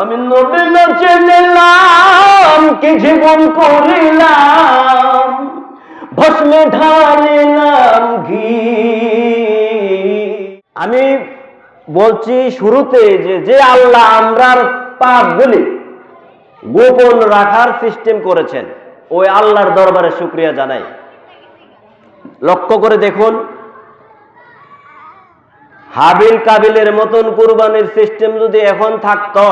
আমি নবী না কি জীবন করিলাম? ভস্মে ঢালিলাম ঘি। আমি বলছি শুরুতে যে যে আল্লাহ আমরার পাপগুলি গোপন রাখার সিস্টেম করেছেন, ওই আল্লাহর দরবারে শুক্রিয়া জানাই। লক্ষ্য করে দেখুন, হাবিল কাবিলের মতন কুরবানির সিস্টেম যদি এখন থাকতো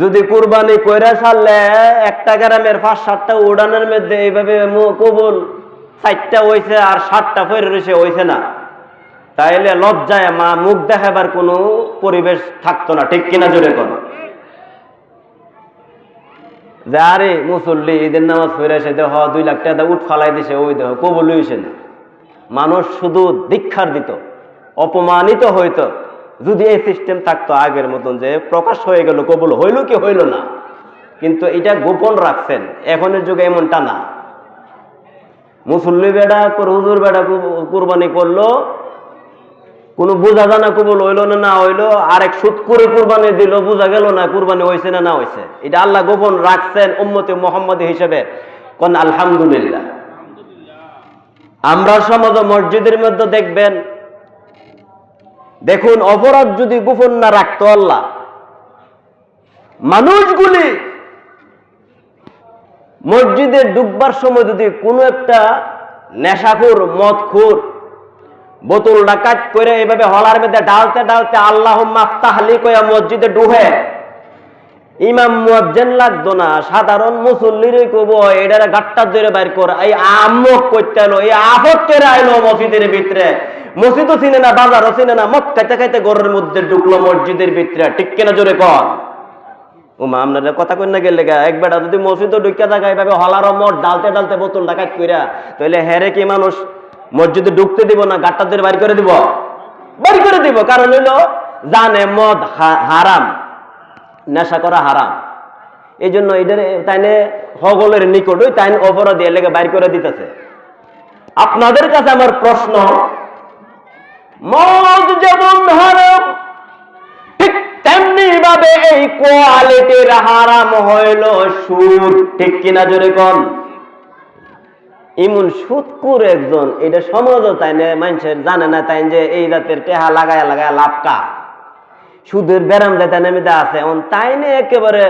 যদি কুরবানি কইরা সারলে একটা গ্রামের পাঁচ সাতটা উড়ানের মধ্যে এইভাবে কবুল, চারটা হইছে আর সাতটা ফের রয়েছে হইছে না। তাইলে লজ্জায় মা মুখ দেখাবার কোনো পরিবেশ থাকতো না, ঠিক কিনা জোরে কোন? যে আরে মুসল্লি ঈদের নামাজ ফিরে এসে দেহ দুই লাখ টাকা উঠ ফালাই দিছে, ওই দেহ কবুল হইছে না। মানুষ শুধু দীক্ষার দিত, অপমানিত হইতো। যদি এই সিস্টেম থাকতো আগের মতন যে প্রকাশ হয়ে গেল কবুল হইল কি হইল না? কিন্তু এটা গোপন রাখছেন। এখনের যুগে এমনটা না। মুসল্লি বেড়া হুজুর বেড়া কুরবানি করল কোনো বোঝা জানা কবুল হইল না না হইল আরেক সুদ করে কুরবানি দিল বোঝা গেল না কুরবানি হয়েছে না না হয়েছে এটা আল্লাহ গোপন রাখছেন উম্মতি মোহাম্মদ হিসেবে। কোন আলহামদুলিল্লাহ। আমরা সমাজ মসজিদের মধ্যে দেখবেন দেখুন, অপরাধ যদি গোপন না রাখতো আল্লাহ, মানুষগুলি মসজিদে ডুববার সময় যদি কোনো একটা নেশাখুর, মদখুর বোতল ডাকাত করে এইভাবে হলার মধ্যে ডালতে ডালতে আল্লাহ মাফতাহলি কয়া মসজিদে ডুবে, ইমাম মুয়াজ্জেন লাগতো না, সাধারণ মুসল্লির কব এটারে গাট্টা ধরে বাইর কর, এই আমক করতে এই আফত কেড়ে আইলো মসজিদের ভিতরে। মসজিদও চিনে না, বাজারও চিনে না, মদ খাইতে খাইতে ঘরের মধ্যে ঢুকলো মসজিদের ভিতরে। ঠিক কিনা জোরে কর ও মা আপনারা কথা কই না গেলে যদি মসজিদও থাকা মদ ডালতে ডালতে বোতল ডাকাত কইরা তাহলে হেরে কি মানুষ, মসজিদে ঢুকতে দিব না ধরে বাইর করে দিব? বাইর করে দিব, কারণ হইল, জানে মদ হারাম, নেশা করা হারাম। এই জন্য এদের তাইনে সকলের নিকটই তাইন অপরাধী এলাকা বাইর করে দিতেছে। আপনাদের কাছে আমার প্রশ্ন মদ যেমন হারাম ঠিক তেমনি ভাবে এই কোয়ালিটির হারাম হইল সুদ। ঠিক কিনা জোরে কন? ইমন সুদকুর একজন, এটা সমাজও তাই না? মানুষের জানে না তাই যে এই জাতের টেহা লাগায় লাগায় লাভকা সুদের ব্যারাম যেতে নেমে আছে। অন তাই নে একেবারে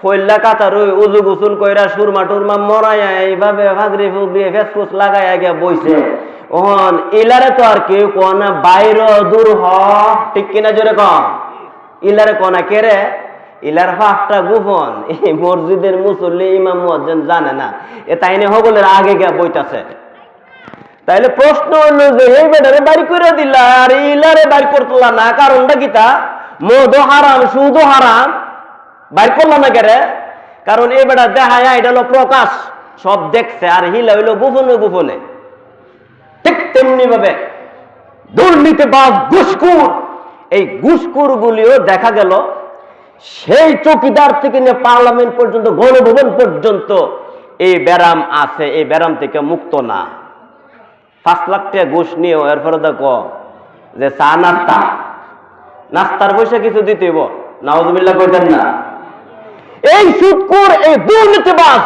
ফইল্লা কাতার ওই উজু গুসুল কইরা সুরমা টুরমা মরাইয়া এইভাবে ফাগরি ফুগরি ফেসফুস লাগাইয়া গিয়া বইছে। ওহন, ইলারে তো আর কেউ কোনা বাইর দূর হ। ঠিক কিনা জোরে কম ইলারে কোনা কেরে ইলার ফাফটা গোপন। এই মসজিদের মুসল্লি, ইমাম মুয়াজ্জিন জানে না। এ তাইনে হগলের আগে গিয়া বইতাছে। তাইলে প্রশ্ন হলো যে, এই বেটারে বাড়ি করে দিলা, আর ইলারে বাড়ি করতলা না, কারণটা কিতা মধু হারাম সুদও হারাম। বাইর করল না কেরে কারণ এই বেটা দেখা এটা হলো প্রকাশ। সব দেখছে, আর হিলা হইল গোপনে গোপনে। ঠিক তেমনি ভাবে দুর্নীতিবাজ ঘুষখুর, এই ঘুষখুর গুলিও দেখা গেল সেই চৌকিদার থেকে নিয়ে পার্লামেন্ট পর্যন্ত, গণভবন পর্যন্ত এই ব্যারাম আছে, এই ব্যারাম থেকে মুক্ত না। পাঁচ লাখ টাকা ঘুষ নিয়েও, এরপরে দেখো যে চা নাস্তা, নাস্তার পয়সা কিছু দিতেইব নাওজবিল্লা করতেন না। এই সুদকুর এই দুর্নীতিবাজ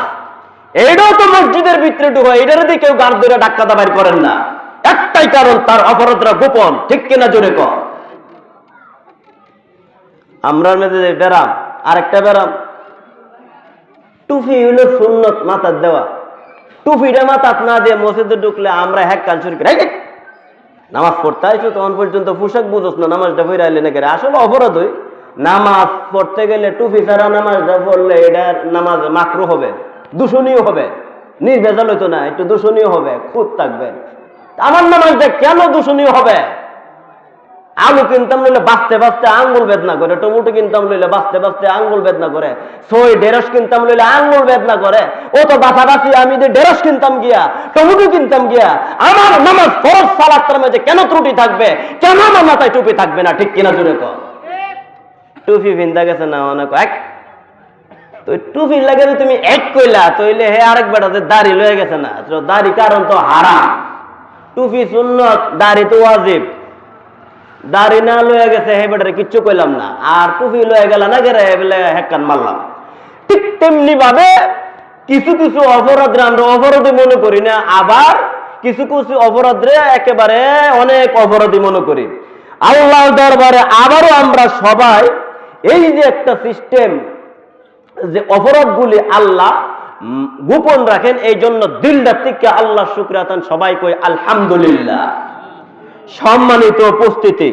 এইটাও তো মসজিদের ভিতরে ঢুকা এটার দিয়ে কেউ গান ধরে ডাক্কা দাবাই করেন না। একটাই কারণ তার অপরাধরা গোপন ঠিক কিনা জোরে কর আমরার মধ্যে যে ব্যারাম আরেকটা ব্যারাম। টুপি হইল সুন্নত মাথার দেওয়া। টুপিটা মাথাত না দিয়ে মসজিদে ঢুকলে আমরা হ্যাক কান শুরু করি। "এই, এই, নামাজ পড়তে আইছো তখন পর্যন্ত পোশাক বুঝোস না নামাজটা পড়ে আইলে নাকি? আসলে অপরাধ হই নামাজ পড়তে গেলে টুপি ছাড়া নামাজটা পড়লে এটা নামাজ মাকরু হবে। দূষণীয় হবে। নির্ভেজাল হইতো না, একটু দূষণীয় হবে খুদ থাকবে। আমার নামাজটা কেন দূষণীয় হবে? আলু কিনতাম লইলে বাঁচতে বাঁচতে আঙ্গুল বেদনা করে, টমেটো কিনতাম লইলে বাঁচতে বাঁচতে আঙ্গুল বেদনা করে, সই ঢেঁড়স কিনতাম লইলে আঙ্গুল বেদনা করে, ও তো বাঁচা বাঁচি আমি যে ঢেঁড়স কিনতাম গিয়া, টমেটো কিনতাম গিয়া, আমার নামাজ ফরজ সালাতের মাঝে কেন ত্রুটি থাকবে? কেন আমার মাথায় টুপি থাকবে না? ঠিক কিনা জুড়ে কর টুপি ভিন্দা গেছে না, অনেক এক তো টুপি লাগে তুমি এক কইলা, তইলে হে আরেক বেটা যে দাড়ি লয়ে গেছে না। তো দাড়ি কারণ তো হারাম। টুপি সুন্নত, দাড়ি তো ওয়াজিব। দাড়ি না লয়ে গেছে হে বেটারে কিচ্ছু কইলাম না। আর টুপি লয়ে গেল না গেলে বলে হেকান মারলাম। ঠিক তেমনি ভাবে কিছু কিছু অপরাধ আমরা অপরাধী মনে করি না, আবার কিছু কিছু অপরাধে একেবারে অনেক অপরাধী মনে করি। আল্লাহ দরবারে আবারও আমরা সবাই এই যে একটা সিস্টেম যে অপরাধগুলি আল্লাহ গোপন রাখেন, এই জন্য দিলদার থেকে আল্লাহ শুক্রাতান সবাই কই আলহামদুলিল্লাহ। সম্মানিত উপস্থিতি,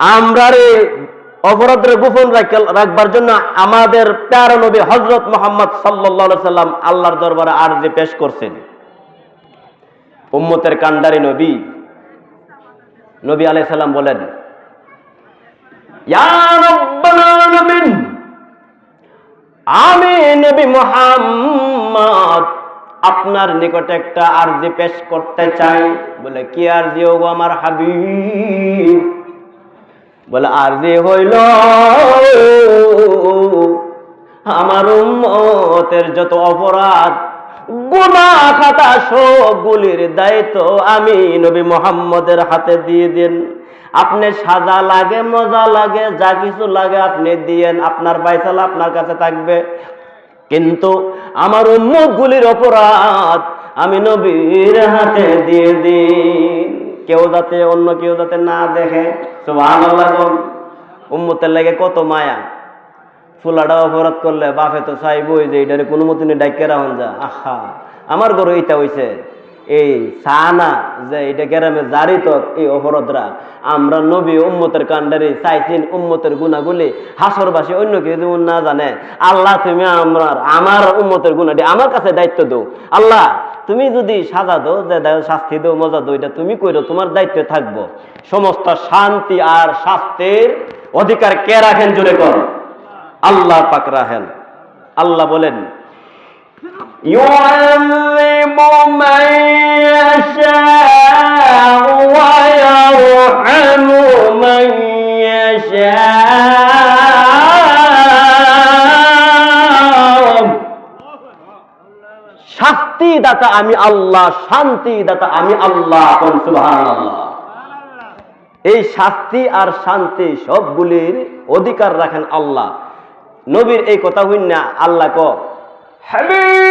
আমরা রে অপরাধের গোপন রাখবার জন্য আমাদের প্যার নবী হজরত মোহাম্মদ সাল্লাম আল্লাহর দরবারে আর্জি পেশ করছেন। উম্মতের কান্ডারি নবী নবী আলাই সাল্লাম বলেন আমি নবী মোহাম্মদ। আপনার নিকটে একটা আরজি পেশ করতে চাই। বলে, কি আরজি ও আমার হাবিব? বলে, আরজি হইল আমার উম্মতের যত অপরাধ গুনা খাতা সবগুলির দায়িত্ব আমি নবী মোহাম্মদের হাতে দিয়ে দিন। আপনি সাজা লাগে, মজা লাগে, যা কিছু লাগে আপনি দিয়েন, আপনার বাইসালা আপনার কাছে থাকবে। কিন্তু আমার উম্মতগুলির অপরাধ আমি নবীর হাতে দিয়ে দিন কেউ যাতে অন্য কেউ যাতে না দেখে, সুবহানাল্লাহ উম্মতের লাগে কত মায়া। ফুলাটা অপরাধ করলে বাফে তো চাইবই যে এটারে কোনো মতনে ডাইকে রাখুন যা। আহা, আমার ঘরে এইটা হইছে। এই সানা যে এটা গ্রামে জারি তো এই অপরাধরা, আমরা নবী উম্মতের কান্ডারে চাইছেন উম্মতের গুণাগুলি হাসরবাসী অন্য কেউ যেমন না জানে, আল্লাহ তুমি আমার আমার উম্মতের গুণাটি আমার কাছে দায়িত্ব দাও। আল্লাহ, তুমি যদি সাজা দাও, যে শাস্তি দাও, মজা দাও, এটা তুমি কইরো, তোমার দায়িত্বে থাকব। সমস্ত শান্তি আর শাস্তির অধিকার কে রাখেন জুড়ে কর আল্লাহ পাক রাখেন। আল্লাহ বলেন يعذب من يشاء ويرحم من يشاء শাস্তি দাতা আমি আল্লাহ শান্তি দাতা আমি আল্লাহ সুবহানাল্লাহ এই শাস্তি আর শান্তি সবগুলির অধিকার রাখেন আল্লাহ নবীর এই কথা হইন না আল্লাহ ক হাবিব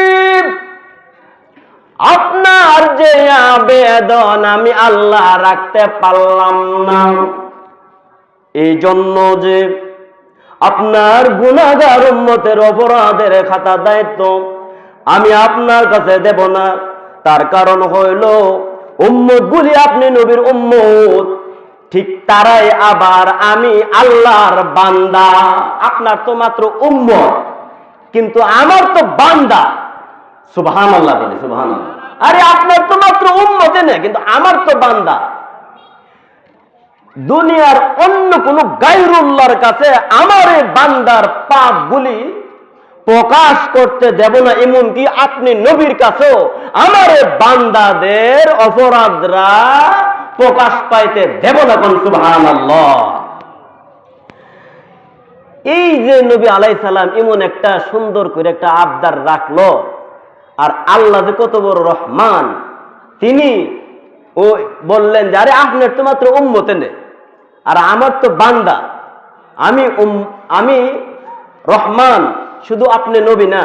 আপনার যে আবেদন আমি আল্লাহ রাখতে পারলাম না। এই জন্য যে আপনার গুণাগার উম্মতের অপরাধের খাতা দায়িত্ব আমি আপনার কাছে দেব না। তার কারণ হইল উম্মত গুলি আপনি নবীর উম্মত, ঠিক তারাই আবার আমি আল্লাহর বান্দা। আপনার তো মাত্র উম্মত, কিন্তু আমার তো বান্দা। সুবহান আল্লাহ বলে সুবহান আরে আপনার তো মাত্র উম্মতে না কিন্তু আমার তো বান্দা। দুনিয়ার অন্য কোন গাইরুল্লাহর কাছে আমার এই বান্দার পাপগুলি প্রকাশ করতে দেব না, এমনকি আপনি নবীর কাছেও আমার বান্দাদের অপরাধরা প্রকাশ পাইতে দেব না কোন সুবহান এই যে নবী আলাই সালাম এমন একটা সুন্দর করে একটা আবদার রাখল আর আল্লাহ যে কত বড় রহমান, তিনি ও বললেন যে, আরে আপনার তো মাত্র উম্মতে নে আর আমার তো বান্দা, আমি আমি রহমান, শুধু আপনি নবী না।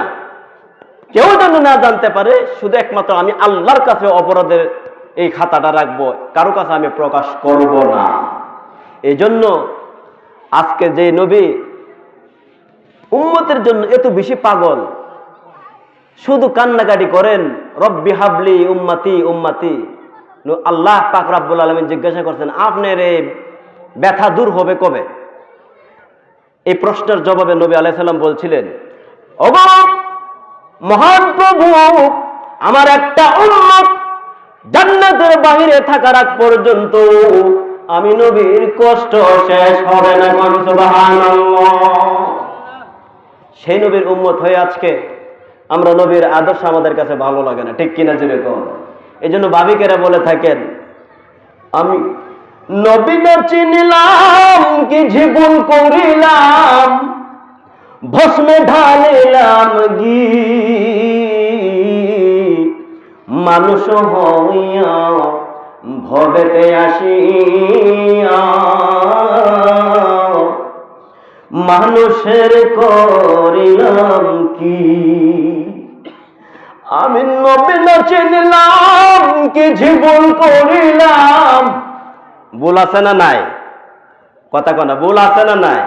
কেউ যেন না জানতে পারে, শুধু একমাত্র আমি আল্লাহর কাছে অপরাধের এই খাতাটা রাখব, কারও কাছে আমি প্রকাশ করব না। এই জন্য আজকে যে নবী উম্মতের জন্য এত বেশি পাগল শুধু কান্নাকাটি করেন, রব্বি হাবলি উম্মাতি উম্মাতি। আল্লাহ পাক রাব্বুল আলমিন জিজ্ঞাসা করছেন আপনার এই ব্যথা দূর হবে কবে? এই প্রশ্নের জবাবে নবী আলাইসাল্লাম বলছিলেন, ওগো মহান প্রভু আমার একটা উম্মত জান্নাতের বাহিরে থাকার আগ পর্যন্ত আমি নবীর কষ্ট শেষ হবে না সেই নবীর উন্মত হয়ে আজকে আমরা নবীর আদর্শ আমাদের কাছে ভালো লাগে না, ঠিক কিনা যেরকম? এই জন্য বাবিকেরা বলে থাকেন, আমি নবী না চিনিলাম, কি জীবন করিলাম, ভস্মে ঢালিলাম গি। মানুষ হইয়া ভবেতে আসিয়া মানুষের করিলাম কি? আমি নবীন চিনলাম কি জীবন করিলাম? ভুল আছে না নাই? কথা কনা, ভুল আছে না নাই?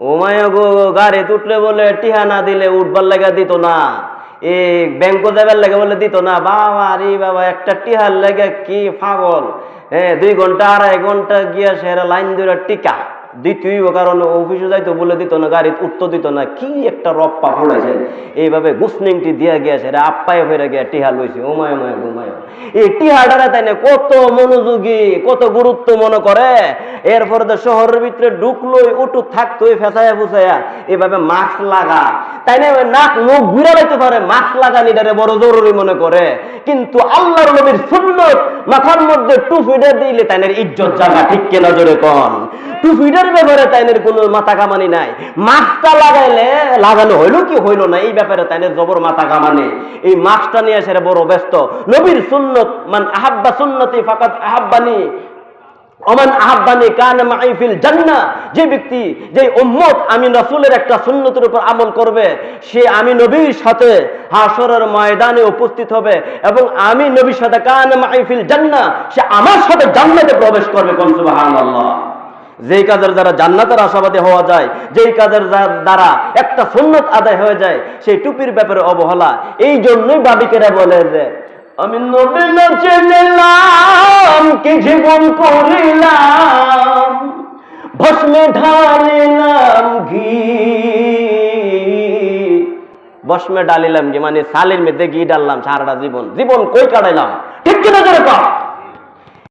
ওমায় গো গাড়ি উঠলে বলে টিহা না দিলে উঠবার লাগা দিত না। এ ব্যাংক যাবার লাগে বলে দিত না। বাবা রে বাবা, একটা টিহার লেগে কি পাগল? হ্যাঁ দুই ঘণ্টা, আড়াই ঘণ্টা গিয়া সেরা লাইন ধরে টিকা। দ্বিতীয় কারণ অফিসে যাইতো বলে দিত না উঠতে দিত না, কি একটা রপ্পা এইভাবে গুসনিংটি গিয়েছে রে আপ্পায় টিহা লইছে। ওমায় ওমায় ঘুমায় এই তাই না কত মনোযোগী, কত গুরুত্ব মনে করে। এরপরে তো শহরের ভিতরে ঢুকলোই উঠু থাকতো ফেসায়া ফুসায়া এভাবে মাস্ক লাগা। তাই না নাক, মুখ ঘুরে লাইতে পারে, মাস্ক লাগানিটারে বড় জরুরি মনে করে। কিন্তু আল্লাহর নবীর সুন্নত মাথার মধ্যে টুপিটা দিলে তাইনের ইজ্জত জায়গা ঠিক কে নজরে কন? টুপিটার ব্যাপারে তাইনের কোনো মাথা কামানি নাই। মাস্কটা লাগাইলে লাগানো হইল কি হইল না, এই ব্যাপারে তাইনের জবর মাথা কামানি। এই মাস্কটা নিয়ে সেরে বড় ব্যস্ত। নবীর সুন্নত, মান আহাব্বা সুন্নতি ফাকাত আহাব্বানি। ওমান আহাব্বানি কান মাইফিল জান্না। যে ব্যক্তি, যে উম্মত আমি রাসূলের একটা সুন্নতের উপর আমল করবে, সে আমি নবীর সাথে হাসরের ময়দানে উপস্থিত হবে এবং আমি নবীর সাথে কান মাইফিল জান্না, সে আমার সাথে জান্নাতে প্রবেশ করবে কোন সুবহানাল্লাহ। যেই কাজের দ্বারা জান্নাতের আশাবাদী হওয়া যায়, যেই কাজের দ্বারা একটা সুন্নত আদায় হয়ে যায়, সেই টুপির ব্যাপারে অবহেলা। এই জন্যই বাবিকেরা বলে যে, আমি নবী না কি জীবন করিলাম, ভস্মে ঢালিলাম ঘি। ভস্মে ডালিলাম কি মানে সালের মধ্যে ঘি ডাললাম সারাটা জীবন। জীবন কই কাটাইলাম? ঠিক কিনা কর